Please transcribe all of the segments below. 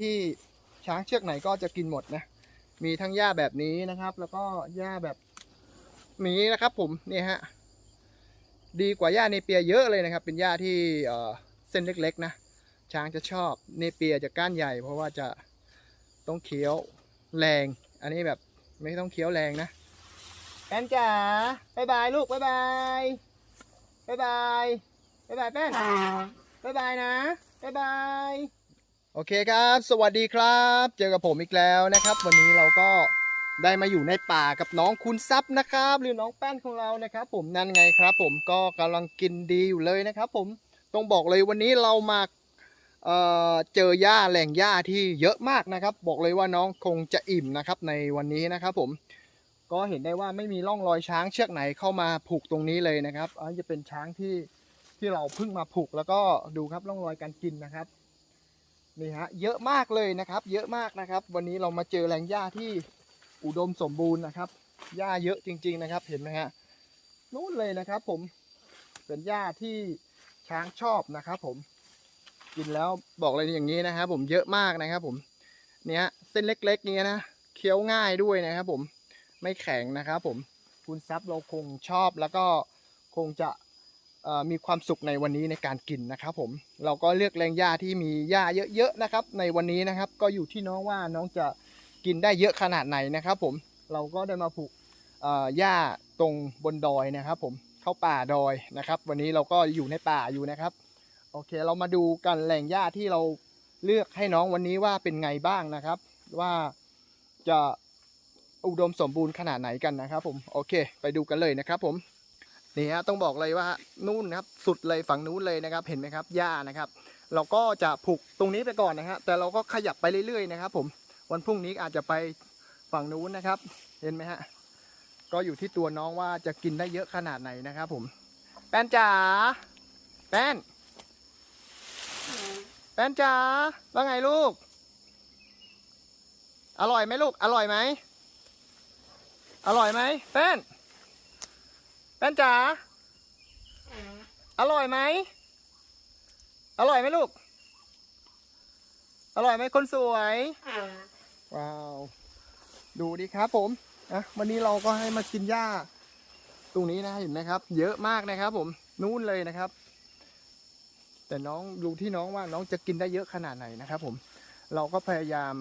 ที่ช้างเชือกไหนก็จะกินหมดนะ มีทั้งหญ้าแบบนี้นะครับ แล้วก็หญ้าแบบนี้นะครับ ผมเนี่ยฮะดีกว่าหญ้าเนเปียเยอะเลยนะครับ เป็นหญ้าที่เอ่อเส้นเล็กๆนะ ช้างจะชอบเนเปียจะก้านใหญ่ เพราะว่าจะต้องเคี้ยวแรง อันนี้แบบไม่ต้องเคี้ยวแรงนะแป้นจ๋าบายบายลูกบายบายบายบายบายบายแป้นบายบายนะบายบาย โอเคครับ สวัสดีครับ เจอกับผมอีกแล้วนะครับ วันนี้เราก็ได้มาอยู่ในป่ากับน้องคุณซับนะครับ หรือน้องแป้นของเรานะครับ ผมนั่นไงครับ ผมก็กำลังกินดีอยู่เลยนะครับ ผมต้องบอกเลยวันนี้เรามาเเจอหญ้าแหล่งหญ้าที่เยอะมากนะครับ บอกเลยว่าน้องคงจะอิ่มนะครับในวันนี้นะครับ ผมก็เห็นได้ว่าไม่มีร่องรอยช้างเชือกไหนเข้ามาผูกตรงนี้เลยนะครับอันจะเป็นช้างที่ที่เราเพิ่งมาผูกแล้วก็ดูครับร่องรอยการกินนะครับ นี่ฮะเยอะมากเลยนะครับ เยอะมากนะครับ วันนี้เรามาเจอแหล่งหญ้าที่อุดมสมบูรณ์นะครับหญ้าเยอะจริง ๆนะครับ เห็นไหมฮะนู่นเลยนะครับ ผมเป็นหญ้าที่ช้างชอบนะครับ ผมกินแล้วบอกเลยอย่างนี้นะครับ ผมเยอะมากนะครับ ผมเนี่ยเส้นเล็กๆเนี้ยนะเคี้ยวง่ายด้วยนะครับ ผมไม่แข็งนะครับ ผมคุณซับเราคงชอบแล้วก็คงจะ มีความสุขในวันนี้ในการกินนะครับผมเราก็เลือกแรงหญ้าที่มีหญ้าเยอะๆนะครับ ในวันนี้นะครับ ก็อยู่ที่น้องว่าน้องจะกินได้เยอะขนาดไหนนะครับ ผมเราก็ได้มาผูกหญ้าตรงบนดอยนะครับ ผมเข้าป่าดอยนะครับ วันนี้เราก็อยู่ในป่าอยู่นะครับ โอเค เรามาดูกันแหล่งหญ้าที่เราเลือกให้น้องวันนี้ว่าเป็นไงบ้างนะครับ ว่าจะอุดมสมบูรณ์ขนาดไหนกันนะครับ ผมโอเค ไปดูกันเลยนะครับ ผม นี่ฮะต้องบอกเลยว่านู่นครับสุดเลยฝั่งนู้นเลยนะครับ เห็นไหมครับหญ้านะครับ เราก็จะผูกตรงนี้ไปก่อนนะฮะแต่เราก็ขยับไปเรื่อยๆนะครับ ผมวันพรุ่งนี้อาจจะไปฝั่งนู้นนะครับ เห็นไหมฮะก็อยู่ที่ตัวน้องว่าจะกินได้เยอะขนาดไหนนะครับ ผม แป้นจ๋าแป้น แป้นจ๋าว่าไงลูก อร่อยไหมลูก อร่อยไหมอร่อยไหมแป้น ป้นจ๋าอร่อยไหมอร่อยไหมลูก อร่อยไหมคนสวย ว้าว ดูดิครับผมอะวันนี้เราก็ให้มากินหญ้า ตรงนี้นะเห็นไหมครับ เยอะมากนะครับ ผมนู่นเลยนะครับ แต่น้องดูที่น้องว่าน้องจะกินได้เยอะขนาดไหนนะครับ ผม เราก็พยายาม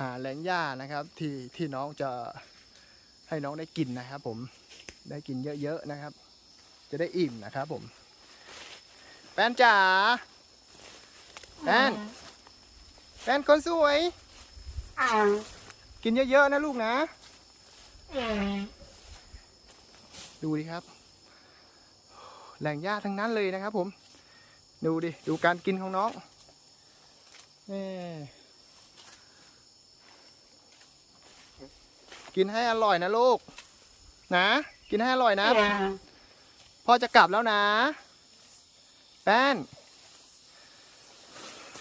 หาแหล่งหญ้านะครับ ที่ที่น้องจะให้น้องได้กินนะครับ ผม ได้กินเยอะๆนะครับ จะได้อิ่มนะครับผม แป้นจ๋าแป้นแป้นคนสวย กินเยอะๆนะลูกนะดูดิครับ แหล่งหญ้าทั้งนั้นเลยนะครับผม ดูดิ ดูการกินของน้องแม่กินให้อร่อยนะลูก นะ กินให้อร่อยนะ พ่อจะกลับแล้วนะ แป้น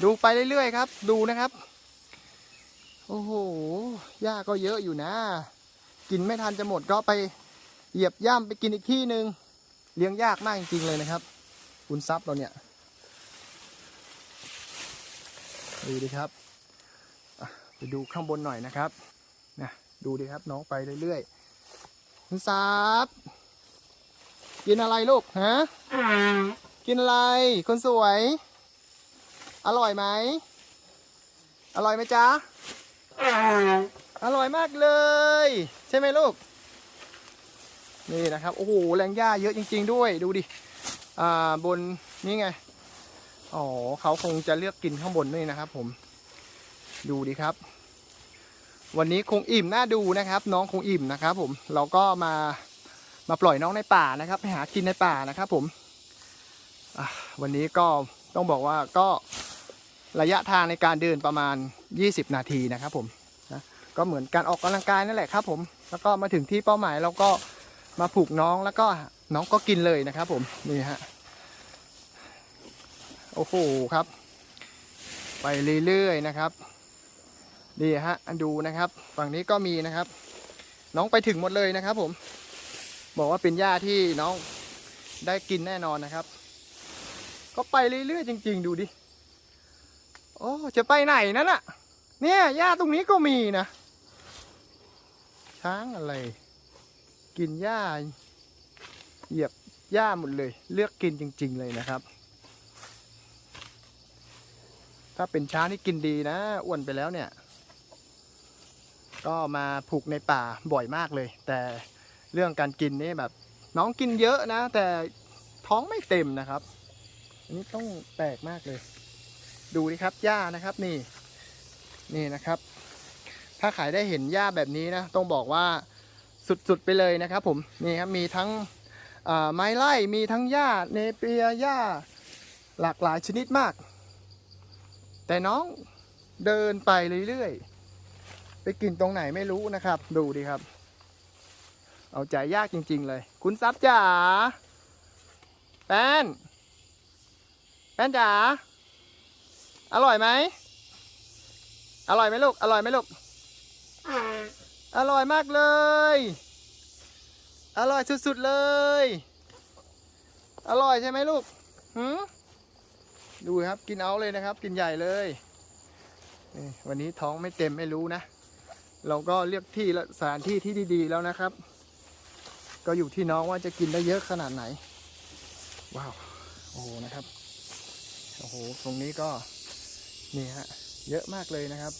ดูไปเรื่อยๆครับ ดูนะครับ โอ้โห หญ้าก็เยอะอยู่นะ กินไม่ทันจะหมดก็ไปเหยียบย่ำไปกินอีกที่หนึ่งเลี้ยงยากมากจริงๆเลยนะครับคุณซับเราเนี่ย ดูดิครับอะไปดูข้างบนหน่อยนะครับนะดูดิครับน้องไปเรื่อยๆ คุณซับกินอะไรลูกฮะกินอะไรคนสวย อร่อยไหมอร่อยไหมจ๊ะอร่อยมากเลย ใช่ไหมลูก นี่นะครับโอ้โหแรงหญ้าเยอะจริง ๆ ด้วยดูดิอ่าบนนี่ไงอ๋อเขาคงจะเลือกกินข้างบนนี่นะครับ ผม ดูดิครับ วันนี้คงอิ่มน่าดูนะครับ น้องคงอิ่มนะครับ ผมเราก็มามาปล่อยน้องในป่านะครับ ไปหากินในป่านะครับ ผมวันนี้ก็ต้องบอกว่าก็ระยะทางในการเดินประมาณ 20 นาทีนะครับผมนะก็เหมือนการออกกำลังกายนั่นแหละครับ ผม แล้วก็มาถึงที่เป้าหมายเราก็มาผูกน้องแล้วก็น้องก็กินเลยนะครับ ผมนี่ฮะโอ้โหครับ ไปเรื่อยๆนะครับ นี่ฮะดูนะครับ ฝั่งนี้ก็มีนะครับ น้องไปถึงหมดเลยนะครับ ผม บอกว่าเป็นหญ้าที่น้องได้กินแน่นอนนะครับ ก็ไปเรื่อยๆจริง ๆ ดูดิโอ้จะไปไหนนั่นน่ะเนี่ยหญ้าตรงนี้ก็มีนะช้างอะไร กินหญ้าเหยียบหญ้าหมดเลย เลือกกินจริง ๆ เลยนะครับ ถ้าเป็นช้างที่กินดีนะอ้วนไปแล้วเนี่ย ก็มาผูกในป่าบ่อยมากเลย แต่เรื่องการกินนี่แบบ น้องกินเยอะนะ แต่ท้องไม่เต็มนะครับ อันนี้ต้องแปลกมากเลย ดูดิครับหญ้านะครับนี่ นี่นะครับ ถ้าขายได้เห็นหญ้าแบบนี้นะ ต้องบอกว่าสุดๆไปเลยนะครับผมนี่ครับมีทั้งไม้ไล่มีทั้งหญ้าเนเปียหญ้าหลากหลายชนิดมาก แต่น้องเดินไปเรื่อยๆ ไปกินตรงไหนไม่รู้นะครับ ดูดิครับ เอาใจยากจริง ๆ เลย คุณซับจ๋าแป้น แป้นจ๋าอร่อยไหมอร่อยไหมลูก อร่อยไหมลูก อร่อยมากเลย อร่อยสุดๆเลย อร่อยใช่ไหมลูกหืมดูครับ กินเอาเลยนะครับ กินใหญ่เลย วันนี้ท้องไม่เต็มไม่รู้นะ เราก็เลือกที่และสถานที่ที่ดีๆแล้วนะครับ ก็อยู่ที่น้องว่าจะกินได้เยอะขนาดไหน ว้าว โอ้โหนะครับ โอ้โห ตรงนี้ก็นี่ฮะ เยอะมากเลยนะครับ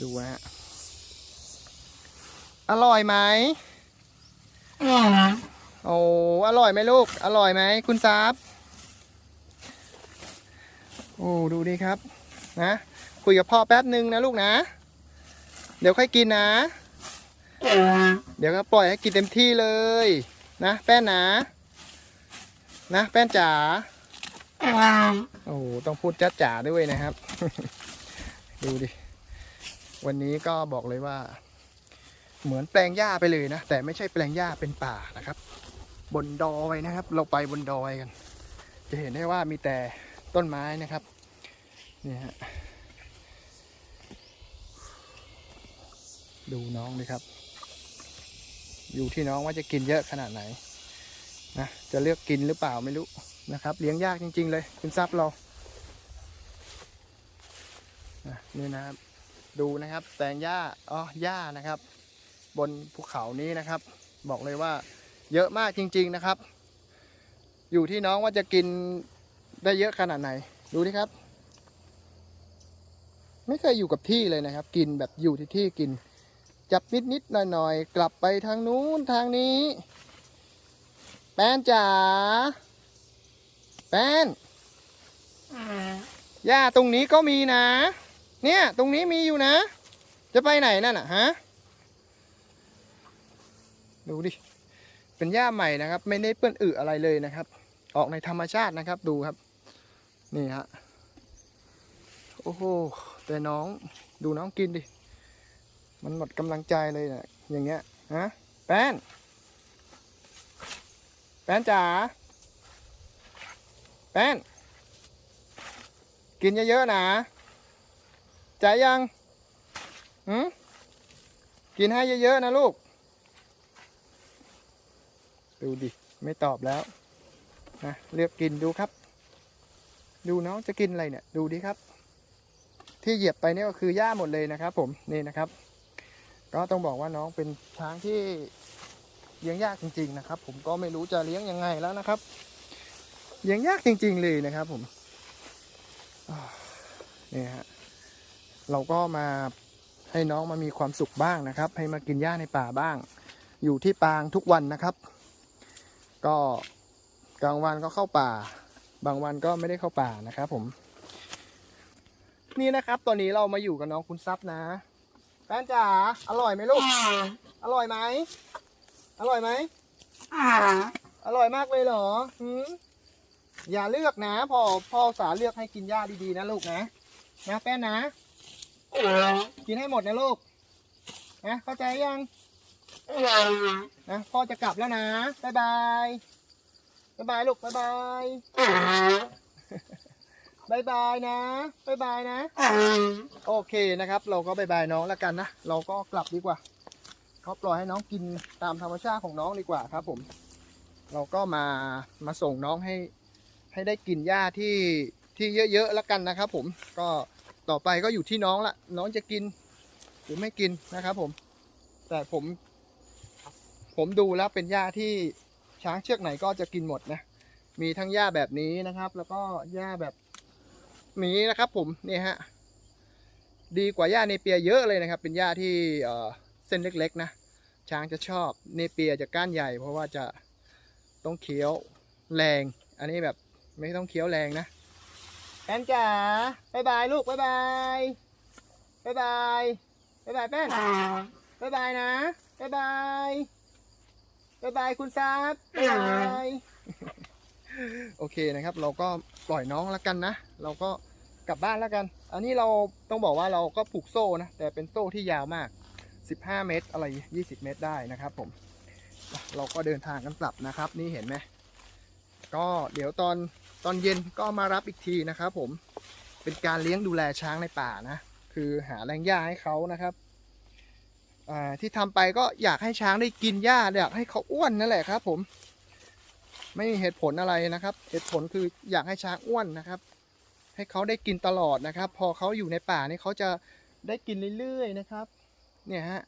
ดูนะฮะ อร่อยไหมโอ้อร่อยไหมลูก อร่อยไหมคุณซับโอ้ ดูดิครับ นะ คุยกับพ่อแป๊บหนึ่งนะลูกนะ เดี๋ยวค่อยกินนะ เดี๋ยวก็ปล่อยให้กินเต็มที่เลย นะ แป้นนะนะแป้นจ๋าโอ้โหต้องพูดจ้าจ๋าด้วยนะครับ ดูดิ วันนี้ก็บอกเลยว่า เหมือนแปลงหญ้าไปเลยนะ แต่ไม่ใช่แปลงหญ้าเป็นป่านะครับ บนดอยนะครับ เราไปบนดอยกัน จะเห็นได้ว่ามีแต่ต้นไม้นะครับ นี่ฮะ ดูน้องดิครับ อยู่ที่น้องว่าจะกินเยอะขนาดไหนนะจะเลือกกินหรือเปล่าไม่รู้นะครับ เลี้ยงยากจริง ๆ เลย คุณซับเรานี่นะครับ ดูนะครับแตงหญ้าอ๋อหญ้านะครับ บนภูเขานี้นะครับ บอกเลยว่า เยอะมากจริง ๆนะครับ อยู่ที่น้องว่าจะกินได้เยอะขนาดไหน ดูดิครับ ไม่เคยอยู่กับที่เลยนะครับ กินแบบอยู่ที่ที่กิน จับนิดนิดๆหน่อยหน่อยๆกลับไปทางนู้นทางนี้ แป้นจ๋าแป้นหญ้าตรงนี้ก็มีนะ เนี่ยตรงนี้มีอยู่นะ จะไปไหนนั่นอะฮะดูดิเป็นหญ้าใหม่นะครับ ไม่ได้เปื้อนอึอะไรเลยนะครับ ออกในธรรมชาตินะครับดูครับ นี่ฮะโอ้โหแต่น้องดูน้องกินดิ มันหมดกำลังใจเลยนะอย่างเงี้ยฮะแป้น แป้นจ๋าแป้น กินเยอะๆนะใจายยังหืมกินให้เยอะๆนะลูก ดูดิ ไม่ตอบแล้วนะเลือกกินดูครับ ดูน้องจะกินอะไรเนี่ย ดูดิครับ ที่เหยียบไปเนี่ยก็คือหญ้าหมดเลยนะครับ ผมนี่นะครับ ก็ต้องบอกว่าน้องเป็นช้างที่เลี้ยงยากจริง ๆ นะครับ ผมก็ไม่รู้จะเลี้ยงยังไงแล้วนะครับเลี้ยงยากจริง ๆ เลยนะครับ ผมนี่ฮะเราก็มาให้น้องมามีความสุขบ้างนะครับ ให้มากินหญ้าในป่าบ้าง อยู่ที่ปางทุกวันนะครับ ก็กลางวันก็เข้าป่า บางวันก็ไม่ได้เข้าป่านะครับ ผม นี่นะครับตอนนี้เรามาอยู่กับน้องคุณซับนะ แป้นจ๋าอร่อยไหมลูก อร่อยไหมอร่อยไหมอร่อยมากเลยเหรอหืมอย่าเลือกนะพ่อพ่อสาเลือกให้กินหญ้าดีๆนะลูกนะนะแป้นนะ กินให้หมดนะลูกนะเข้าใจยังนะพ่อจะกลับแล้วนะบ๊ายบายบ๊ายบายลูกบ๊ายบาย บายบายนะบายบายนะ โอเคนะครับ เราก็บายบายน้องแล้วกันนะ เราก็กลับดีกว่าเขาปล่อยให้น้องกินตามธรรมชาติของน้องดีกว่าครับ ผม เราก็มามาส่งน้องให้ ให้ได้กินหญ้าที่ที่เยอะๆแล้วกันนะครับ ผมก็ต่อไปก็อยู่ที่น้องละน้องจะกิน หรือไม่กินนะครับ ผม แต่ผม ผมดูแล้วเป็นหญ้าที่ช้างเชือกไหนก็จะกินหมดนะมีทั้งหญ้าแบบนี้นะครับ แล้วก็หญ้าแบบ นี้นะครับ ผมนี่ฮะดีกว่าหญ้าเนเปียเยอะเลยนะครับ เป็นหญ้าที่เส้นเล็กๆนะช้างจะชอบเนเปียจะก้านใหญ่ เพราะว่าจะต้องเคี้ยวแรง อันนี้แบบไม่ต้องเคี้ยวแรงนะแป้นจ๋าบายบายลูกบายบายบายบายบายบายแป้นบายบายนะบายบายบายบายคุณซับบายบาย โอเคนะครับ เราก็ปล่อยน้องแล้วกันนะ เราก็กลับบ้านแล้วกัน อันนี้เราต้องบอกว่าเราก็ผูกโซ่นะ แต่เป็นโซ่ที่ยาวมาก 15 เมตร อะไร 20 เมตรได้นะครับ ผม เราก็เดินทางกันกลับนะครับ นี่เห็นไหม ก็เดี๋ยวตอนตอนเย็นก็มารับอีกทีนะครับ ผม เป็นการเลี้ยงดูแลช้างในป่านะ คือหาแรงหญ้าให้เขานะครับที่ทำไปก็อยากให้ช้างได้กินหญ้าอยากให้เขาอ้วนนั่นแหละครับ ผม ไม่มีเหตุผลอะไรนะครับ เหตุผลคืออยากให้ช้างอ้วนนะครับ ให้เขาได้กินตลอดนะครับ พอเขาอยู่ในป่านี่เขาจะได้กินเรื่อยๆนะครับ เนี่ยฮะ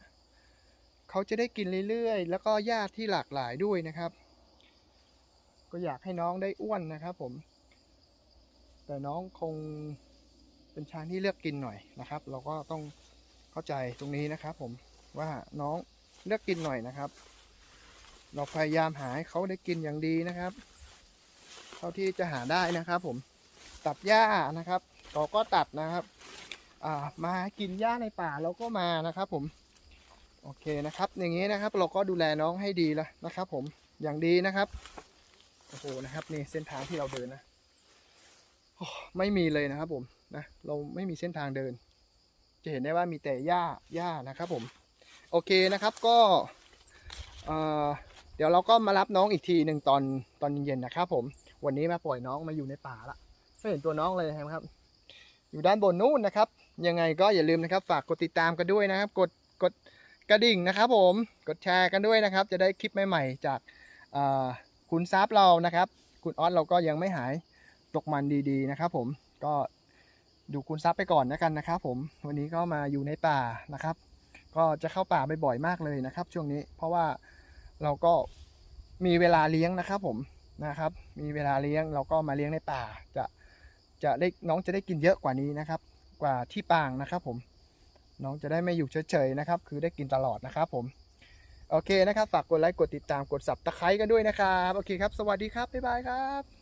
เขาจะได้กินเรื่อยๆ แล้วก็หญ้าที่หลากหลายด้วยนะครับ ก็อยากให้น้องได้อ้วนนะครับ ผม แต่น้องคงเป็นช้างที่เลือกกินหน่อยนะครับ เราก็ต้องเข้าใจตรงนี้นะครับ ผมว่าน้องเลือกกินหน่อยนะครับ เราพยายามหาให้เขาได้กินอย่างดีนะครับ เท่าที่จะหาได้นะครับผมตัดหญ้านะครับเราก็ตัดนะครับมากินหญ้าในป่าเราก็มานะครับผม โอเคนะครับ อย่างนี้นะครับ เราก็ดูแลน้องให้ดีแล้วนะครับ ผมอย่างดีนะครับโอ้โหนะครับนี่เส้นทางที่เราเดินนะไม่มีเลยนะครับผมนะเราไม่มีเส้นทางเดิน จะเห็นได้ว่ามีแต่หญ้าหญ้านะครับผม โอเคนะครับก็เอ่อ เดี๋ยวเราก็มารับน้องอีกทีหนึ่งตอนตอนเย็นๆนะครับผม วันนี้มาปล่อยน้องมาอยู่ในป่าละไม่เห็นตัวน้องเลยนะครับ อยู่ด้านบนนู้นนะครับ ยังไงก็อย่าลืมนะครับ ฝากกดติดตามกันด้วยนะครับ กดกดกระดิ่งนะครับ ผมกดแชร์กันด้วยนะครับ จะได้คลิปใหม่ๆ จากคุณซับเรานะครับ คุณออสเราก็ยังไม่หายตกมันดีๆนะครับ ผมก็ดูคุณซับไปก่อนนะกันนะครับ ผมวันนี้ก็มาอยู่ในป่านะครับ ก็จะเข้าป่าบ่อยๆมากเลยนะครับ ช่วงนี้เพราะว่า เราก็มีเวลาเลี้ยงนะครับผมนะครับ มีเวลาเลี้ยงเราก็มาเลี้ยงในป่าจะจะได้น้องจะได้กินเยอะกว่านี้นะครับ กว่าที่ปางนะครับผมน้องจะได้ไม่อยู่เฉยๆนะครับ คือได้กินตลอดนะครับผมโอเคนะครับ ฝากกดไลค์กดติดตามกดสับตะไคร้กันด้วยนะครับ โอเคครับ สวัสดีครับ บ๊ายบายครับ